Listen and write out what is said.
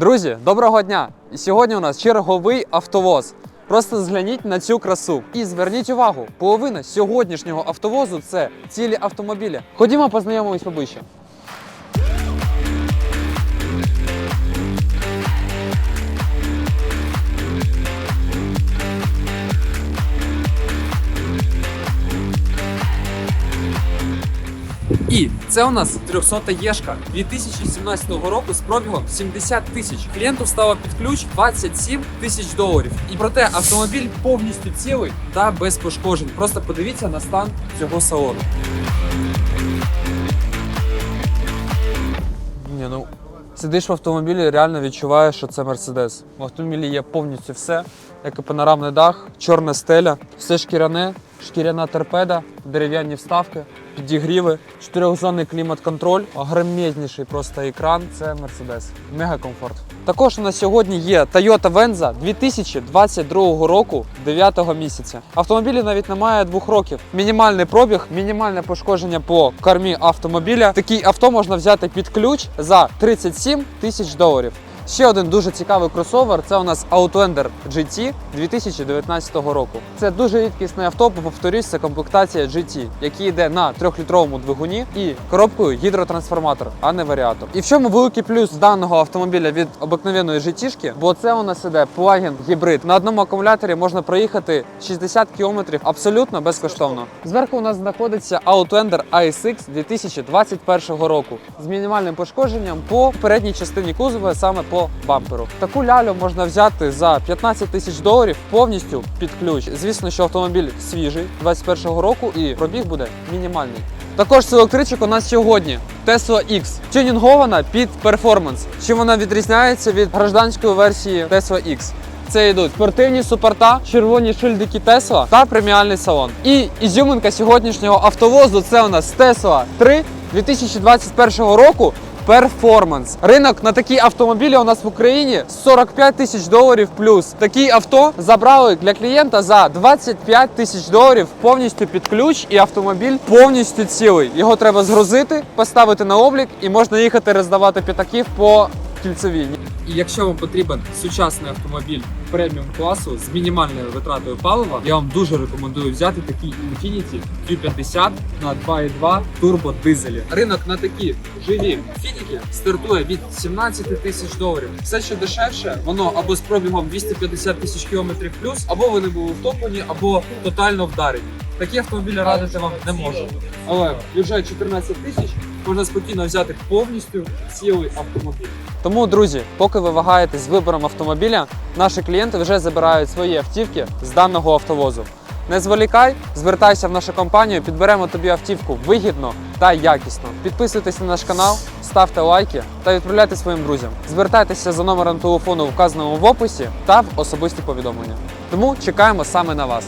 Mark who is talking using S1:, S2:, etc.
S1: Друзі, доброго дня! І сьогодні у нас черговий автовоз. Просто згляніть на цю красу і зверніть увагу, половина сьогоднішнього автовозу це цілі автомобілі. Ходімо познайомимось поближче. І це у нас 300 єшка 2017 року з пробігом 70 тисяч. Клієнту стало під ключ 27 тисяч доларів. І проте автомобіль повністю цілий та без пошкоджень. Просто подивіться на стан цього салону. Ні, ну сидиш в автомобілі, реально відчуваєш, що це Мерседес. В автомобілі є повністю все, як і панорамний дах, чорна стеля, все шкіряне, шкіряна торпеда, дерев'яні вставки, підігріви, чотирьохзонний клімат-контроль, огромезніший просто екран. Це Мерседес. Мега комфорт. Також у нас сьогодні є Toyota Venza 2022 року 9 місяця. Автомобілі навіть немає двох років. Мінімальний пробіг, мінімальне пошкодження по кормі автомобіля. Такий авто можна взяти під ключ за 37 тисяч доларів. Ще один дуже цікавий кросовер це у нас Outlander GT 2019 року. Це дуже рідкісне авто, повторюсь, це комплектація GT, який йде на 3-літровому двигуні і коробкою гідротрансформатор, а не варіатор. І в чому великий плюс даного автомобіля від обикновеної GT-шки, бо це у нас іде плагін гібрид. На одному акумуляторі можна проїхати 60 км абсолютно безкоштовно. Зверху у нас знаходиться Outlander ASX 2021 року з мінімальним пошкодженням по передній частині кузова, саме по бамперу. Таку лялю можна взяти за 15 тисяч доларів повністю під ключ. Звісно, що автомобіль свіжий 21-го року і пробіг буде мінімальний. Також з електричок у нас сьогодні Tesla X тюнінгована під перформанс. Чим вона відрізняється від гражданської версії Tesla X? Це йдуть спортивні супорта, червоні шильдики Tesla та преміальний салон. І ізюминка сьогоднішнього автовозу це у нас Tesla 3 2021 року. Перформанс. Ринок на такі автомобілі у нас в Україні 45 тисяч доларів плюс. Такі авто забрали для клієнта за 25 тисяч доларів повністю під ключ, і автомобіль повністю цілий. Його треба згрузити, поставити на облік, і можна їхати роздавати п'ятаків по кільцевій. І якщо вам потрібен сучасний автомобіль преміум класу з мінімальною витратою палива, я вам дуже рекомендую взяти такий Infiniti Q50 на 2.2 турбо дизелі. Ринок на такі живі фініки стартує від 17 тисяч доларів. Все, що дешевше, воно або з пробігом 250 тисяч кілометрів плюс, або вони були втоплені, або тотально вдарені. Такі автомобілі радити вам не можу. Але бюджет 14 тисяч можна спокійно взяти повністю цілий автомобіль. Тому, друзі, поки ви вагаєтесь з вибором автомобіля, наші клієнти вже забирають свої автівки з даного автовозу. Не зволікай, звертайся в нашу компанію, підберемо тобі автівку вигідно та якісно. Підписуйтесь на наш канал, ставте лайки та відправляйте своїм друзям. Звертайтеся за номером телефону, вказаному в описі та в особисті повідомлення. Тому чекаємо саме на вас.